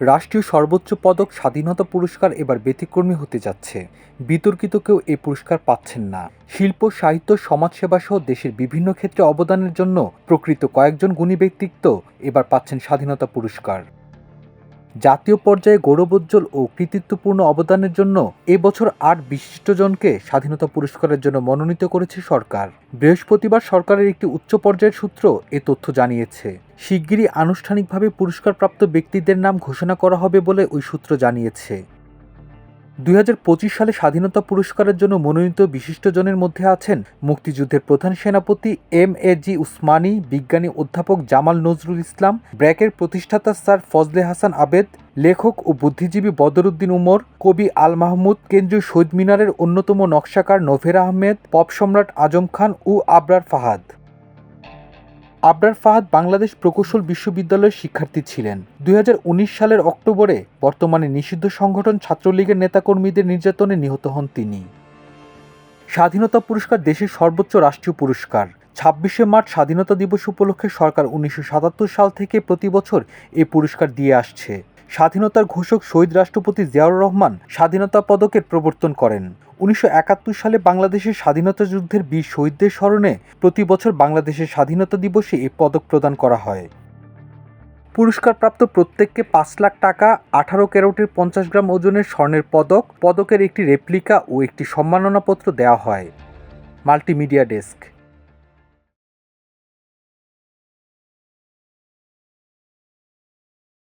রাষ্ট্রীয় সর্বোচ্চ পদক স্বাধীনতা পুরস্কার এবার ব্যতিক্রমী হতে যাচ্ছে। বিতর্কিত কেউ এই পুরস্কার পাচ্ছেন না। শিল্প, সাহিত্য, সমাজসেবা সহ দেশের বিভিন্ন ক্ষেত্রে অবদানের জন্য প্রকৃত কয়েকজন গুণী ব্যক্তিত্ব এবার পাচ্ছেন স্বাধীনতা পুরস্কার। জাতীয় পর্যায়ে গৌরবোজ্জ্বল ও কৃতিত্বপূর্ণ অবদানের জন্য এবছর আট বিশিষ্টজনকে স্বাধীনতা পুরস্কারের জন্য মনোনীত করেছে সরকার। বৃহস্পতিবার সরকারের একটি উচ্চ পর্যায়ের সূত্র এ তথ্য জানিয়েছে। শিগগিরই আনুষ্ঠানিকভাবে পুরস্কারপ্রাপ্ত ব্যক্তিদের নাম ঘোষণা করা হবে বলে ওই সূত্র জানিয়েছে। দুই হাজার পঁচিশ সালে স্বাধীনতা পুরস্কারের জন্য মনোনীত বিশিষ্টজনের মধ্যে আছেন মুক্তিযুদ্ধের প্রধান সেনাপতি এম এ জি উসমানী, বিজ্ঞানী অধ্যাপক জামাল নজরুল ইসলাম, ব্র্যাকের প্রতিষ্ঠাতা স্যার ফজলে হাসান আবেদ, লেখক ও বুদ্ধিজীবী বদরুদ্দিন উমর, কবি আল মাহমুদ, কেন্দ্রীয় শহীদ মিনারের অন্যতম নকশাকার নভের আহমেদ, পপ সম্রাট আজম খান ও আবরার ফাহাদ। আবরার ফাহাদ বাংলাদেশ প্রকৌশল বিশ্ববিদ্যালয়ের শিক্ষার্থী ছিলেন। দুই হাজার উনিশ সালের অক্টোবরে বর্তমানে নিষিদ্ধ সংগঠন ছাত্রলীগের নেতাকর্মীদের নির্যাতনে নিহত হন তিনি। স্বাধীনতা পুরস্কার দেশের সর্বোচ্চ রাষ্ট্রীয় পুরস্কার। ছাব্বিশে মার্চ স্বাধীনতা দিবস উপলক্ষে সরকার উনিশশো সাতাত্তর সাল থেকে প্রতি বছর এই পুরস্কার দিয়ে আসছে। স্বাধীনতার ঘোষক শহীদ রাষ্ট্রপতি জিয়াউর রহমান স্বাধীনতা পদকের প্রবর্তন করেন। উনিশশো একাত্তর সালে বাংলাদেশের স্বাধীনতা যুদ্ধের বীর শহীদদের স্মরণে প্রতি বছর বাংলাদেশের স্বাধীনতা দিবসে এই পদক প্রদান করা হয়। পুরস্কারপ্রাপ্ত প্রত্যেককে পাঁচ লাখ টাকা, আঠারো ক্যারোটের পঞ্চাশ গ্রাম ওজনের স্বর্ণের পদক, পদকের একটি রেপ্লিকা ও একটি সম্মাননাপত্র দেওয়া হয়। Multimedia desk.